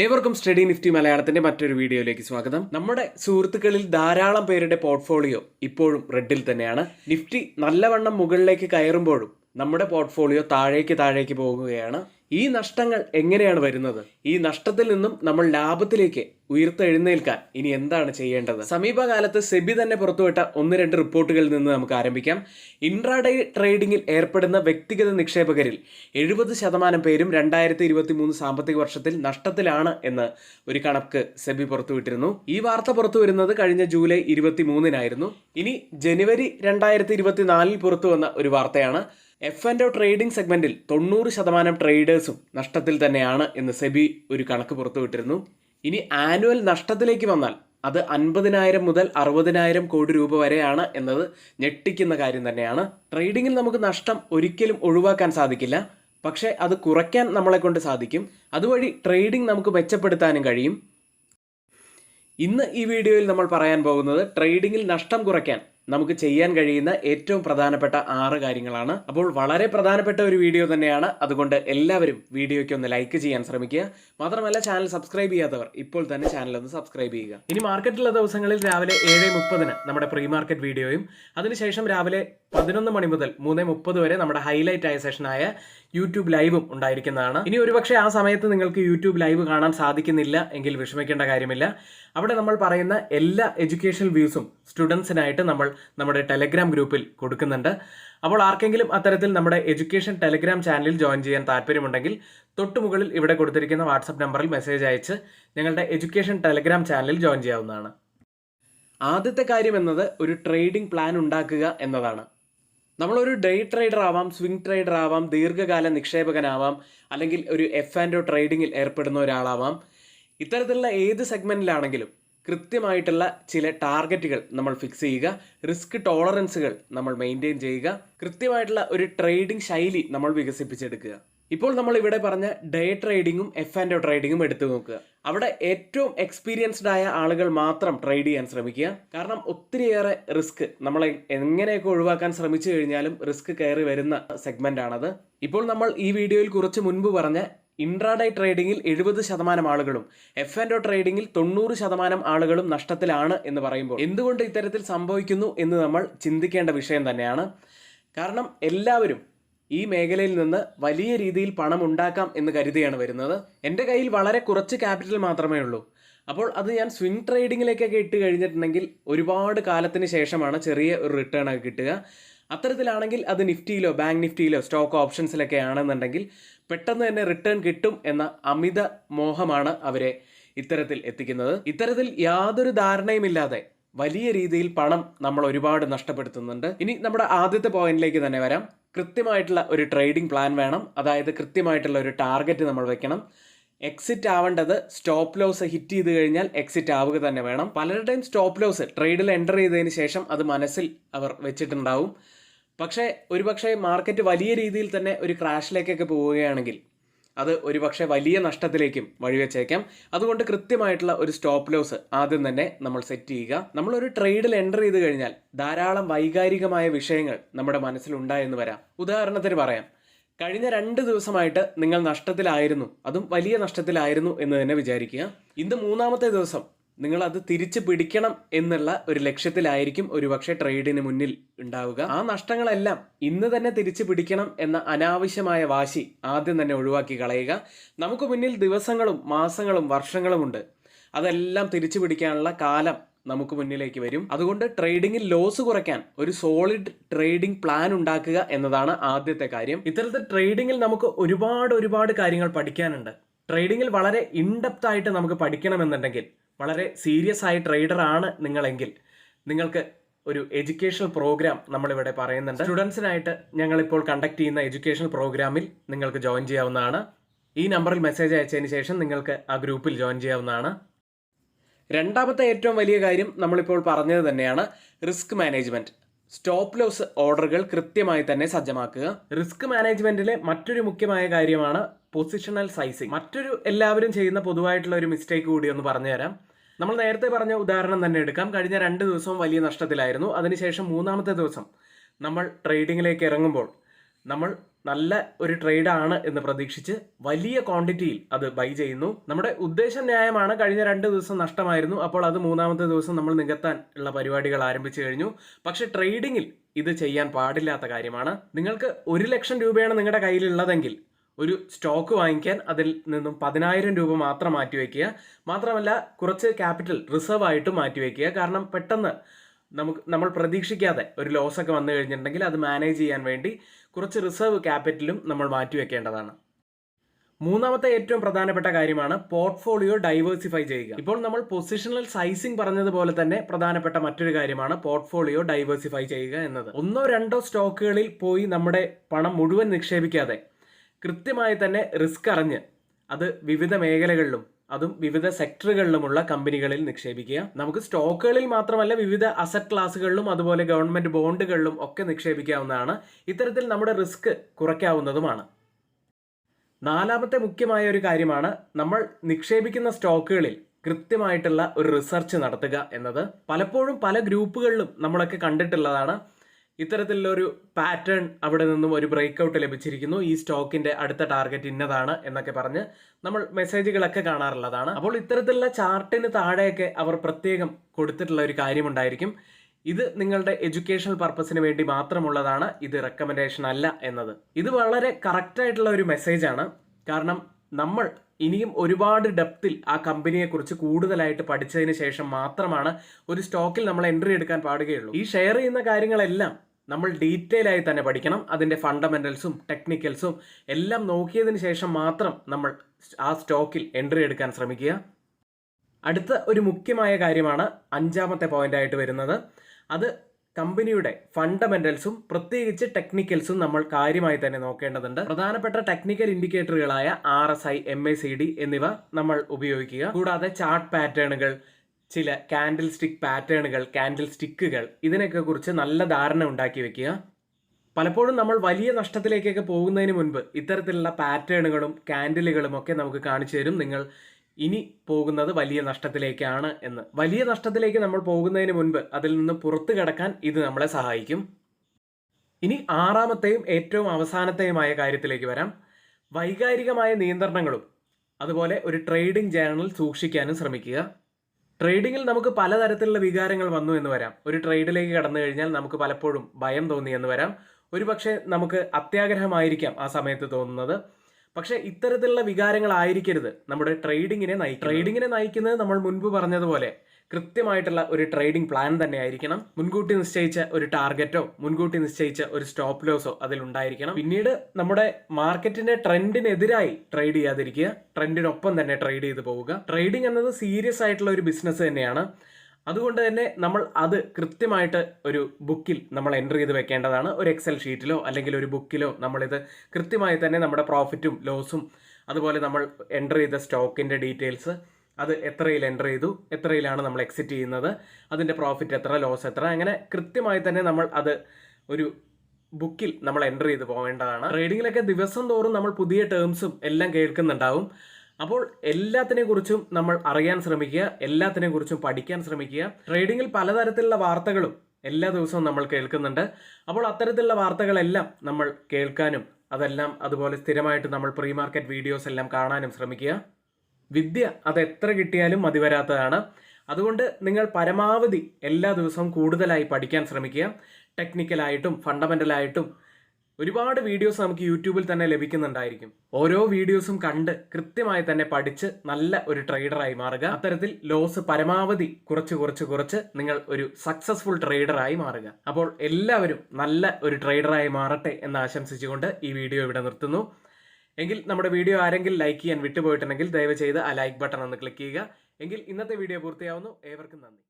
ഏവർക്കും study Nifty മലയാളത്തിന്റെ മറ്റൊരു വീഡിയോയിലേക്ക് സ്വാഗതം. നമ്മുടെ സുഹൃത്തുക്കളിൽ ധാരാളം പേരുടെ പോർട്ട്ഫോളിയോ ഇപ്പോഴും റെഡിൽ തന്നെയാണ്. നിഫ്റ്റി നല്ലവണ്ണം മുകളിലേക്ക് കയറുമ്പോഴും നമ്മുടെ പോർട്ട്ഫോളിയോ താഴേക്ക് താഴേക്ക് പോകുകയാണ്. ഈ നഷ്ടങ്ങൾ എങ്ങനെയാണ് വരുന്നത്? ഈ നഷ്ടത്തിൽ നിന്നും നമ്മൾ ലാഭത്തിലേക്ക് ഉയർത്തെഴുന്നേൽക്കാൻ ഇനി എന്താണ് ചെയ്യേണ്ടത്? സമീപകാലത്ത് സെബി തന്നെ പുറത്തുവിട്ട ഒന്ന് രണ്ട് റിപ്പോർട്ടുകളിൽ നിന്ന് നമുക്ക് ആരംഭിക്കാം. ഇൻട്രാഡേ ട്രേഡിംഗിൽ ഏർപ്പെടുന്ന വ്യക്തിഗത നിക്ഷേപകരിൽ എഴുപത് ശതമാനം പേരും രണ്ടായിരത്തി ഇരുപത്തി മൂന്ന് സാമ്പത്തിക വർഷത്തിൽ നഷ്ടത്തിലാണ് എന്ന് ഒരു കണക്ക് സെബി പുറത്തുവിട്ടിരുന്നു. ഈ വാർത്ത പുറത്തു വരുന്നത് കഴിഞ്ഞ ജൂലൈ ഇരുപത്തി മൂന്നിനായിരുന്നു ഇനി ജനുവരി രണ്ടായിരത്തി ഇരുപത്തിനാലിൽ പുറത്തു വന്ന ഒരു വാർത്തയാണ്. എഫ് ആൻഡ് ട്രേഡിംഗ് സെഗ്മെന്റിൽ തൊണ്ണൂറ് ശതമാനം ട്രേഡേഴ്സും നഷ്ടത്തിൽ തന്നെയാണ് എന്ന് സെബി ഒരു കണക്ക് പുറത്തുവിട്ടിരുന്നു ഇനി ആനുവൽ നഷ്ടത്തിലേക്ക് വന്നാൽ അത് അൻപതിനായിരം മുതൽ അറുപതിനായിരം കോടി രൂപ വരെയാണ് എന്നത് ഞെട്ടിക്കുന്ന കാര്യം തന്നെയാണ്. ട്രേഡിങ്ങിൽ നമുക്ക് നഷ്ടം ഒരിക്കലും ഒഴിവാക്കാൻ സാധിക്കില്ല. പക്ഷേ അത് കുറയ്ക്കാൻ നമ്മളെ കൊണ്ട് സാധിക്കും. അതുവഴി ട്രേഡിംഗ് നമുക്ക് മെച്ചപ്പെടുത്താനും കഴിയും. ഇന്ന് ഈ വീഡിയോയിൽ നമ്മൾ പറയാൻ പോകുന്നത് ട്രേഡിങ്ങിൽ നഷ്ടം കുറയ്ക്കാൻ നമുക്ക് ചെയ്യാൻ കഴിയുന്ന ഏറ്റവും പ്രധാനപ്പെട്ട ആറ് കാര്യങ്ങളാണ്. അപ്പോൾ വളരെ പ്രധാനപ്പെട്ട ഒരു വീഡിയോ തന്നെയാണ്. അതുകൊണ്ട് എല്ലാവരും വീഡിയോയ്ക്ക് ഒന്ന് ലൈക്ക് ചെയ്യാൻ ശ്രമിക്കുക. മാത്രമല്ല ചാനൽ സബ്സ്ക്രൈബ് ചെയ്യാത്തവർ ഇപ്പോൾ തന്നെ ചാനൽ ഒന്ന് സബ്സ്ക്രൈബ് ചെയ്യുക. ഇനി മാർക്കറ്റുള്ള ദിവസങ്ങളിൽ രാവിലെ ഏഴ് മുപ്പതിന് നമ്മുടെ പ്രീ മാർക്കറ്റ് വീഡിയോയും അതിനുശേഷം രാവിലെ പതിനൊന്ന് മണി മുതൽ മൂന്ന് മുപ്പത് വരെ നമ്മുടെ ഹൈലൈറ്റ് ആയ സെഷനായ യൂട്യൂബ് ലൈവും ഉണ്ടായിരിക്കുന്നതാണ്. ഇനി ഒരുപക്ഷെ ആ സമയത്ത് നിങ്ങൾക്ക് യൂട്യൂബ് ലൈവ് കാണാൻ സാധിക്കുന്നില്ല എങ്കിൽ വിഷമിക്കേണ്ട കാര്യമില്ല. അവിടെ നമ്മൾ പറയുന്ന എല്ലാ എഡ്യൂക്കേഷണൽ വ്യൂസും സ്റ്റുഡൻസിനായിട്ട് നമ്മൾ നമ്മുടെ ടെലഗ്രാം ഗ്രൂപ്പിൽ കൊടുക്കുന്നുണ്ട്. അപ്പോൾ ആർക്കെങ്കിലും അത്തരത്തിൽ നമ്മുടെ എഡ്യൂക്കേഷൻ ടെലഗ്രാം ചാനലിൽ ജോയിൻ ചെയ്യാൻ താല്പര്യമുണ്ടെങ്കിൽ തൊട്ടുമുകളിൽ ഇവിടെ കൊടുത്തിരിക്കുന്ന വാട്സപ്പ് നമ്പറിൽ മെസ്സേജ് അയച്ച് ഞങ്ങളുടെ എഡ്യൂക്കേഷൻ ടെലഗ്രാം ചാനലിൽ ജോയിൻ ചെയ്യാവുന്നതാണ്. ആദ്യത്തെ കാര്യം എന്നത് ഒരു ട്രേഡിംഗ് പ്ലാൻ ഉണ്ടാക്കുക എന്നതാണ്. നമ്മളൊരു ഡേ ട്രേഡർ ആവാം സ്വിംഗ് ട്രേഡർ ആവാം ദീർഘകാല നിക്ഷേപകനാവാം അല്ലെങ്കിൽ ഒരു എഫ് ആൻഡ് ഒ ട്രേഡിങ്ങിൽ ഏർപ്പെടുന്ന ഒരാളാവാം. ഇത്തരത്തിലുള്ള ഏത് സെഗ്മെന്റിലാണെങ്കിലും കൃത്യമായിട്ടുള്ള ചില ടാർഗറ്റുകൾ നമ്മൾ ഫിക്സ് ചെയ്യുക. റിസ്ക് ടോളറൻസുകൾ നമ്മൾ മെയിന്റെയിൻ ചെയ്യുക. കൃത്യമായിട്ടുള്ള ഒരു ട്രേഡിംഗ് ശൈലി നമ്മൾ വികസിപ്പിച്ചെടുക്കുക. ഇപ്പോൾ നമ്മൾ ഇവിടെ പറഞ്ഞ ഡേ ട്രേഡിങ്ങും എഫ് ആൻഡ് ട്രേഡിങ്ങും എടുത്തു നോക്കുക. അവിടെ ഏറ്റവും എക്സ്പീരിയൻസ്ഡ് ആയ ആളുകൾ മാത്രം ട്രേഡ് ചെയ്യാൻ ശ്രമിക്കുക. കാരണം ഒത്തിരിയേറെ റിസ്ക് നമ്മളെ എങ്ങനെയൊക്കെ ഒഴിവാക്കാൻ ശ്രമിച്ചു കഴിഞ്ഞാലും റിസ്ക് കയറി വരുന്ന സെഗ്മെന്റ് ആണത്. ഇപ്പോൾ നമ്മൾ ഈ വീഡിയോയിൽ കുറച്ച് മുൻപ് പറഞ്ഞ ഇൻട്രാഡേ ട്രേഡിങ്ങിൽ എഴുപത് ശതമാനം ആളുകളും എഫ് ആൻഡ് ഒ ട്രേഡിങ്ങിൽ തൊണ്ണൂറ് ശതമാനം ആളുകളും നഷ്ടത്തിലാണ് എന്ന് പറയുമ്പോൾ എന്തുകൊണ്ട് ഇത്തരത്തിൽ സംഭവിക്കുന്നു എന്ന് നമ്മൾ ചിന്തിക്കേണ്ട വിഷയം തന്നെയാണ്. കാരണം എല്ലാവരും ഈ മേഖലയിൽ നിന്ന് വലിയ രീതിയിൽ പണം ഉണ്ടാക്കാം എന്ന് കരുതിയാണ് വരുന്നത്. എന്റെ കയ്യിൽ വളരെ കുറച്ച് ക്യാപിറ്റൽ മാത്രമേ ഉള്ളൂ. അപ്പോൾ അത് ഞാൻ സ്വിംഗ് ട്രേഡിങ്ങിലേക്കൊക്കെ ഇട്ട് കഴിഞ്ഞിട്ടുണ്ടെങ്കിൽ ഒരുപാട് കാലത്തിന് ശേഷമാണ് ചെറിയ ഒരു റിട്ടേൺ ഒക്കെ കിട്ടുക. അത്തരത്തിലാണെങ്കിൽ അത് നിഫ്റ്റിയിലോ ബാങ്ക് നിഫ്റ്റിയിലോ സ്റ്റോക്ക് ഓപ്ഷൻസിലൊക്കെ ആണെന്നുണ്ടെങ്കിൽ പെട്ടെന്ന് തന്നെ റിട്ടേൺ കിട്ടും എന്ന അമിത മോഹമാണ് അവരെ ഇത്തരത്തിൽ എത്തിക്കുന്നത്. ഇത്തരത്തിൽ യാതൊരു ധാരണയുമില്ലാതെ വലിയ രീതിയിൽ പണം നമ്മൾ ഒരുപാട് നഷ്ടപ്പെടുത്തുന്നുണ്ട്. ഇനി നമ്മുടെ ആദ്യത്തെ പോയിന്റിലേക്ക് തന്നെ വരാം. കൃത്യമായിട്ടുള്ള ഒരു ട്രേഡിംഗ് പ്ലാൻ വേണം. അതായത് കൃത്യമായിട്ടുള്ള ഒരു ടാർഗറ്റ് നമ്മൾ വെക്കണം. എക്സിറ്റ് ആവേണ്ടത് സ്റ്റോപ്പ് ലോസ് ഹിറ്റ് ചെയ്ത് കഴിഞ്ഞാൽ എക്സിറ്റ് ആവുക തന്നെ വേണം. പലരുടെയും സ്റ്റോപ്പ് ലോസ് ട്രേഡിൽ എന്റർ ചെയ്തതിന് ശേഷം അത് മനസ്സിൽ അവർ വെച്ചിട്ടുണ്ടാവും. പക്ഷേ ഒരുപക്ഷെ മാർക്കറ്റ് വലിയ രീതിയിൽ തന്നെ ഒരു ക്രാഷിലേക്കൊക്കെ പോവുകയാണെങ്കിൽ അത് ഒരുപക്ഷെ വലിയ നഷ്ടത്തിലേക്കും വഴിവെച്ചേക്കാം. അതുകൊണ്ട് കൃത്യമായിട്ടുള്ള ഒരു സ്റ്റോപ്പ് ലോസ് ആദ്യം തന്നെ നമ്മൾ സെറ്റ് ചെയ്യുക. നമ്മളൊരു ട്രേഡിൽ എന്റർ ചെയ്ത് കഴിഞ്ഞാൽ ധാരാളം വൈകാരികമായ വിഷയങ്ങൾ നമ്മുടെ മനസ്സിലുണ്ടായെന്ന് വരാം. ഉദാഹരണത്തിന് പറയാം. കഴിഞ്ഞ രണ്ട് ദിവസമായിട്ട് നിങ്ങൾ നഷ്ടത്തിലായിരുന്നു. അതും വലിയ നഷ്ടത്തിലായിരുന്നു എന്ന് തന്നെ വിചാരിക്കുക. ഇന്ന് മൂന്നാമത്തെ ദിവസം നിങ്ങൾ അത് തിരിച്ചു പിടിക്കണം എന്നുള്ള ഒരു ലക്ഷ്യത്തിലായിരിക്കും ഒരുപക്ഷെ ട്രേഡിന് മുന്നിൽ ഉണ്ടാവുക. ആ നഷ്ടങ്ങളെല്ലാം ഇന്ന് തന്നെ തിരിച്ചു പിടിക്കണം എന്ന അനാവശ്യമായ വാശി ആദ്യം തന്നെ ഒഴിവാക്കി കളയുക. നമുക്ക് മുന്നിൽ ദിവസങ്ങളും മാസങ്ങളും വർഷങ്ങളുമുണ്ട്. അതെല്ലാം തിരിച്ചു പിടിക്കാനുള്ള കാലം നമുക്ക് മുന്നിലേക്ക് വരും. അതുകൊണ്ട് ട്രേഡിങ്ങിൽ ലോസ് കുറയ്ക്കാൻ ഒരു സോളിഡ് ട്രേഡിംഗ് പ്ലാൻ ഉണ്ടാക്കുക എന്നതാണ് ആദ്യത്തെ കാര്യം. ഇത്തരത്തിൽ ട്രേഡിങ്ങിൽ നമുക്ക് ഒരുപാട് ഒരുപാട് കാര്യങ്ങൾ പഠിക്കാനുണ്ട്. ട്രേഡിങ്ങിൽ വളരെ ഇൻഡെപ്ത് ആയിട്ട് നമുക്ക് പഠിക്കണമെന്നുണ്ടെങ്കിൽ വളരെ സീരിയസ് ആയ ട്രേഡർ ആണ് നിങ്ങളെങ്കിൽ നിങ്ങൾക്ക് ഒരു എഡ്യൂക്കേഷണൽ പ്രോഗ്രാം നമ്മളിവിടെ പറയുന്നുണ്ട്. സ്റ്റുഡൻസിനായിട്ട് ഞങ്ങളിപ്പോൾ കണ്ടക്ട് ചെയ്യുന്ന എഡ്യൂക്കേഷണൽ പ്രോഗ്രാമിൽ നിങ്ങൾക്ക് ജോയിൻ ചെയ്യാവുന്നതാണ്. ഈ നമ്പറിൽ മെസ്സേജ് അയച്ചതിന് ശേഷം നിങ്ങൾക്ക് ആ ഗ്രൂപ്പിൽ ജോയിൻ ചെയ്യാവുന്നതാണ്. രണ്ടാമത്തെ ഏറ്റവും വലിയ കാര്യം നമ്മളിപ്പോൾ പറഞ്ഞത് തന്നെയാണ് റിസ്ക് മാനേജ്മെന്റ് സ്റ്റോപ്പ് ലോസ് ഓർഡറുകൾ കൃത്യമായി തന്നെ സജ്ജമാക്കുക. റിസ്ക് മാനേജ്മെന്റിലെ മറ്റൊരു മുഖ്യമായ കാര്യമാണ് പൊസിഷണൽ സൈസിങ് മറ്റൊരു എല്ലാവരും ചെയ്യുന്ന പൊതുവായിട്ടുള്ള ഒരു മിസ്റ്റേക്ക് കൂടി ഒന്ന് പറഞ്ഞുതരാം. നമ്മൾ നേരത്തെ പറഞ്ഞ ഉദാഹരണം തന്നെ എടുക്കാം. കഴിഞ്ഞ രണ്ട് ദിവസവും വലിയ നഷ്ടത്തിലായിരുന്നു. അതിനുശേഷം മൂന്നാമത്തെ ദിവസം നമ്മൾ ട്രേഡിങ്ങിലേക്ക് ഇറങ്ങുമ്പോൾ നമ്മൾ നല്ല ഒരു ട്രേഡാണ് എന്ന് പ്രതീക്ഷിച്ച് വലിയ ക്വാണ്ടിറ്റിയിൽ അത് ബൈ ചെയ്യുന്നു. നമ്മുടെ ഉദ്ദേശം ന്യായമാണ്. കഴിഞ്ഞ രണ്ട് ദിവസം നഷ്ടമായിരുന്നു. അപ്പോൾ അത് മൂന്നാമത്തെ ദിവസം നമ്മൾ നികത്താൻ ഉള്ള പരിപാടികൾ ആരംഭിച്ചു കഴിഞ്ഞു. പക്ഷെ ട്രേഡിങ്ങിൽ ഇത് ചെയ്യാൻ പാടില്ലാത്ത കാര്യമാണ്. നിങ്ങൾക്ക് ഒരു ലക്ഷം രൂപയാണ് നിങ്ങളുടെ കയ്യിലുള്ളതെങ്കിൽ ഒരു സ്റ്റോക്ക് വാങ്ങിക്കാൻ അതിൽ നിന്നും പതിനായിരം രൂപ മാത്രം മാറ്റിവെക്കുക മാത്രമല്ല കുറച്ച് ക്യാപിറ്റൽ റിസർവ് ആയിട്ട് മാറ്റിവെക്കുക കാരണം പെട്ടെന്ന് നമുക്ക് നമ്മൾ പ്രതീക്ഷിക്കാതെ ഒരു ലോസ് ഒക്കെ വന്നു കഴിഞ്ഞിട്ടുണ്ടെങ്കിൽ അത് മാനേജ് ചെയ്യാൻ വേണ്ടി കുറച്ച് റിസർവ് ക്യാപിറ്റലും നമ്മൾ മാറ്റിവെക്കേണ്ടതാണ് മൂന്നാമത്തെ ഏറ്റവും പ്രധാനപ്പെട്ട കാര്യമാണ് പോർട്ട്ഫോളിയോ ഡൈവേഴ്സിഫൈ ചെയ്യുക. ഇപ്പോൾ നമ്മൾ പൊസിഷണൽ സൈസിംഗ് പറഞ്ഞതുപോലെ തന്നെ പ്രധാനപ്പെട്ട മറ്റൊരു കാര്യമാണ് പോർട്ട്ഫോളിയോ ഡൈവേഴ്സിഫൈ ചെയ്യുക എന്നത്. ഒന്നോ രണ്ടോ സ്റ്റോക്കുകളിൽ പോയി നമ്മുടെ പണം മുഴുവൻ നിക്ഷേപിക്കാതെ കൃത്യമായി തന്നെ റിസ്ക് അറിഞ്ഞ് അത് വിവിധ മേഖലകളിലും അതും വിവിധ സെക്ടറുകളിലുമുള്ള കമ്പനികളിൽ നിക്ഷേപിക്കുക. നമുക്ക് സ്റ്റോക്കുകളിൽ മാത്രമല്ല വിവിധ അസറ്റ് ക്ലാസ്സുകളിലും അതുപോലെ ഗവൺമെന്റ് ബോണ്ടുകളിലും ഒക്കെ നിക്ഷേപിക്കാവുന്നതാണ്. ഇത്തരത്തിൽ നമ്മുടെ റിസ്ക് കുറയ്ക്കാവുന്നതുമാണ്. നാലാമത്തെ മുഖ്യമായ ഒരു കാര്യമാണ് നമ്മൾ നിക്ഷേപിക്കുന്ന സ്റ്റോക്കുകളിൽ കൃത്യമായിട്ടുള്ള ഒരു റിസർച്ച് നടത്തുക എന്നത്. പലപ്പോഴും പല ഗ്രൂപ്പുകളിലും നമ്മളൊക്കെ കണ്ടിട്ടുള്ളതാണ്. ഇത്തരത്തിലുള്ള ഒരു പാറ്റേൺ അവിടെ നിന്നും ഒരു ബ്രേക്കൗട്ട് ലഭിച്ചിരിക്കുന്നു. ഈ സ്റ്റോക്കിന്റെ അടുത്ത ടാർഗറ്റ് ഇന്നതാണ് എന്നൊക്കെ പറഞ്ഞ് നമ്മൾ മെസ്സേജുകളൊക്കെ കാണാറുള്ളതാണ്. അപ്പോൾ ഇത്തരത്തിലുള്ള ചാർട്ടിന് താഴെയൊക്കെ അവർ പ്രത്യേകം കൊടുത്തിട്ടുള്ള ഒരു കാര്യമുണ്ടായിരിക്കും. ഇത് നിങ്ങളുടെ എഡ്യൂക്കേഷണൽ പർപ്പസിന് വേണ്ടി മാത്രമുള്ളതാണ്. ഇത് റെക്കമെൻഡേഷൻ അല്ല എന്നത്. ഇത് വളരെ കറക്റ്റായിട്ടുള്ള ഒരു മെസ്സേജാണ് കാരണം നമ്മൾ ഇനിയും ഒരുപാട് ഡെപ്തിൽ ആ കമ്പനിയെക്കുറിച്ച് കൂടുതലായിട്ട് പഠിച്ചതിന് ശേഷം മാത്രമാണ് ഒരു സ്റ്റോക്കിൽ നമ്മൾ എൻട്രി എടുക്കാൻ പാടുകയുള്ളൂ. ഈ ഷെയർ ചെയ്യുന്ന കാര്യങ്ങളെല്ലാം നമ്മൾ ഡീറ്റെയിൽ ആയി തന്നെ പഠിക്കണം. അതിന്റെ ഫണ്ടമെന്റൽസും ടെക്നിക്കൽസും എല്ലാം നോക്കിയതിന് ശേഷം മാത്രം നമ്മൾ ആ സ്റ്റോക്കിൽ എൻട്രി എടുക്കാൻ ശ്രമിക്കുക. അടുത്ത ഒരു മുഖ്യമായ കാര്യമാണ് അഞ്ചാമത്തെ പോയിന്റ് ആയിട്ട് വരുന്നത്. അത് കമ്പനിയുടെ ഫണ്ടമെന്റൽസും പ്രത്യേകിച്ച് ടെക്നിക്കൽസും നമ്മൾ കാര്യമായി തന്നെ നോക്കേണ്ടതുണ്ട്. പ്രധാനപ്പെട്ട technical ഇൻഡിക്കേറ്ററുകളായ R S I M A C D എന്നിവ നമ്മൾ ഉപയോഗിക്കുക. കൂടാതെ ചാർട്ട് പാറ്റേണുകൾ ചില കാൻഡിൽ സ്റ്റിക്ക് പാറ്റേണുകൾ കാൻഡിൽ സ്റ്റിക്കുകൾ ഇതിനൊക്കെ കുറിച്ച് നല്ല ധാരണ ഉണ്ടാക്കി വെക്കുക. പലപ്പോഴും നമ്മൾ വലിയ നഷ്ടത്തിലേക്കൊക്കെ പോകുന്നതിന് മുൻപ് ഇത്തരത്തിലുള്ള പാറ്റേണുകളും കാൻഡിലുകളും ഒക്കെ നമുക്ക് കാണിച്ചു തരും. നിങ്ങൾ ഇനി പോകുന്നത് വലിയ നഷ്ടത്തിലേക്കാണ് എന്ന്. വലിയ നഷ്ടത്തിലേക്ക് നമ്മൾ പോകുന്നതിന് മുൻപ് അതിൽ നിന്ന് പുറത്തു കടക്കാൻ ഇത് നമ്മളെ സഹായിക്കും. ഇനി ആറാമത്തെയും ഏറ്റവും അവസാനത്തെയുമായ കാര്യത്തിലേക്ക് വരാം. വൈകാരികമായ നിയന്ത്രണങ്ങളും അതുപോലെ ഒരു ട്രേഡിംഗ് ജേണൽ സൂക്ഷിക്കാനും ശ്രമിക്കുക. ട്രേഡിങ്ങിൽ നമുക്ക് പലതരത്തിലുള്ള വികാരങ്ങൾ വന്നു എന്ന് വരാം. ഒരു ട്രേഡിലേക്ക് കടന്നു കഴിഞ്ഞാൽ നമുക്ക് പലപ്പോഴും ഭയം തോന്നി എന്ന് വരാം. ഒരുപക്ഷെ നമുക്ക് അത്യാഗ്രഹമായിരിക്കാം ആ സമയത്ത് തോന്നുന്നത്. പക്ഷെ ഇത്തരത്തിലുള്ള വികാരങ്ങളായിരിക്കരുത് നമ്മുടെ ട്രേഡിങ്ങിനെ നയിക്കും ട്രേഡിങ്ങിനെ നയിക്കുന്നത് നമ്മൾ മുൻപ് പറഞ്ഞതുപോലെ കൃത്യമായിട്ടുള്ള ഒരു ട്രേഡിംഗ് പ്ലാൻ തന്നെ ആയിരിക്കണം. മുൻകൂട്ടി നിശ്ചയിച്ച ഒരു ടാർഗറ്റോ മുൻകൂട്ടി നിശ്ചയിച്ച ഒരു സ്റ്റോപ്പ് ലോസോ അതിൽ ഉണ്ടായിരിക്കണം. പിന്നീട് നമ്മുടെ മാർക്കറ്റിന്റെ ട്രെൻഡിനെതിരായി ട്രേഡ് ചെയ്യാതിരിക്കുക. ട്രെൻഡിനൊപ്പം തന്നെ ട്രേഡ് ചെയ്ത് പോവുക. ട്രേഡിംഗ് എന്നത് സീരിയസ് ആയിട്ടുള്ള ഒരു ബിസിനസ് തന്നെയാണ്. അതുകൊണ്ട് തന്നെ നമ്മൾ അത് കൃത്യമായിട്ട് ഒരു ബുക്കിൽ നമ്മൾ എന്റർ ചെയ്ത് വെക്കേണ്ടതാണ്. ഒരു എക്സൽ ഷീറ്റിലോ അല്ലെങ്കിൽ ഒരു ബുക്കിലോ നമ്മളിത് കൃത്യമായി തന്നെ നമ്മുടെ പ്രോഫിറ്റും ലോസും അതുപോലെ നമ്മൾ എന്റർ ചെയ്ത സ്റ്റോക്കിന്റെ ഡീറ്റെയിൽസ് അത് എത്രയിൽ എന്റർ ചെയ്തു എത്രയിലാണ് നമ്മൾ എക്സിറ്റ് ചെയ്യുന്നത് അതിന്റെ പ്രോഫിറ്റ് എത്ര ലോസ് എത്ര അങ്ങനെ കൃത്യമായി തന്നെ നമ്മൾ അത് ഒരു ബുക്കിൽ നമ്മൾ എന്റർ ചെയ്ത് പോകേണ്ടതാണ്. ട്രേഡിങ്ങിലൊക്കെ ദിവസം തോറും നമ്മൾ പുതിയ ടേംസും എല്ലാം കേൾക്കുന്നുണ്ടാവും. അപ്പോൾ എല്ലാത്തിനെ കുറിച്ചും നമ്മൾ അറിയാൻ ശ്രമിക്കുക എല്ലാത്തിനെ കുറിച്ചും പഠിക്കാൻ ശ്രമിക്കുക. ട്രേഡിങ്ങിൽ പലതരത്തിലുള്ള വാർത്തകളും എല്ലാ ദിവസവും നമ്മൾ കേൾക്കുന്നുണ്ട്. അപ്പോൾ അത്തരത്തിലുള്ള വാർത്തകളെല്ലാം നമ്മൾ കേൾക്കാനും അതെല്ലാം അതുപോലെ സ്ഥിരമായിട്ട് നമ്മൾ പ്രീ മാർക്കറ്റ് വീഡിയോസ് എല്ലാം കാണാനും ശ്രമിക്കുക. വിദ്യ അത് എത്ര കിട്ടിയാലും മതി വരാത്തതാണ് അതുകൊണ്ട് നിങ്ങൾ പരമാവധി എല്ലാ ദിവസവും കൂടുതലായി പഠിക്കാൻ ശ്രമിക്കുക. ടെക്നിക്കലായിട്ടും ഫണ്ടമെന്റലായിട്ടും ഒരുപാട് വീഡിയോസ് നമുക്ക് യൂട്യൂബിൽ തന്നെ ലഭിക്കുന്നുണ്ടായിരിക്കും. ഓരോ വീഡിയോസും കണ്ട് കൃത്യമായി തന്നെ പഠിച്ച് നല്ല ഒരു ട്രേഡറായി മാറുക. അത്തരത്തിൽ ലോസ് പരമാവധി കുറച്ച് കുറച്ച് കുറച്ച് നിങ്ങൾ ഒരു സക്സസ്ഫുൾ ട്രേഡറായി മാറുക. അപ്പോൾ എല്ലാവരും നല്ല ഒരു ട്രേഡറായി മാറട്ടെ എന്ന് ആശംസിച്ചുകൊണ്ട് ഈ വീഡിയോ ഇവിടെ നിർത്തുന്നു. എങ്കിൽ നമ്മുടെ വീഡിയോ ആരെങ്കിലും ലൈക്ക് ചെയ്യാൻ വിട്ടുപോയിട്ടുണ്ടെങ്കിൽ ദയവ് ചെയ്ത് ആ ലൈക്ക് ബട്ടൺ ഒന്ന് ക്ലിക്ക് ചെയ്യുക. എങ്കിൽ ഇന്നത്തെ വീഡിയോ പൂർത്തിയാവുന്നു. ഏവർക്കും നന്ദി.